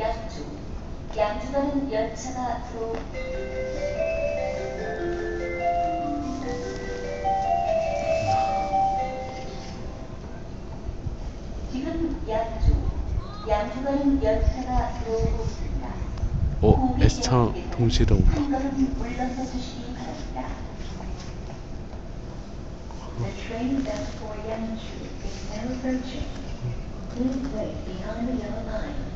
지금 양주, 양주 가는 열차가 들어 지금 양주, 양주 가는 열차가 들어오고 있습니다. 어, 고객 S차 여러분께서는 동시에 온다. 한 걸음 물러서 주시기 바랍니다. The train bound for Yangju is now approaching. Please wait behind the yellow line.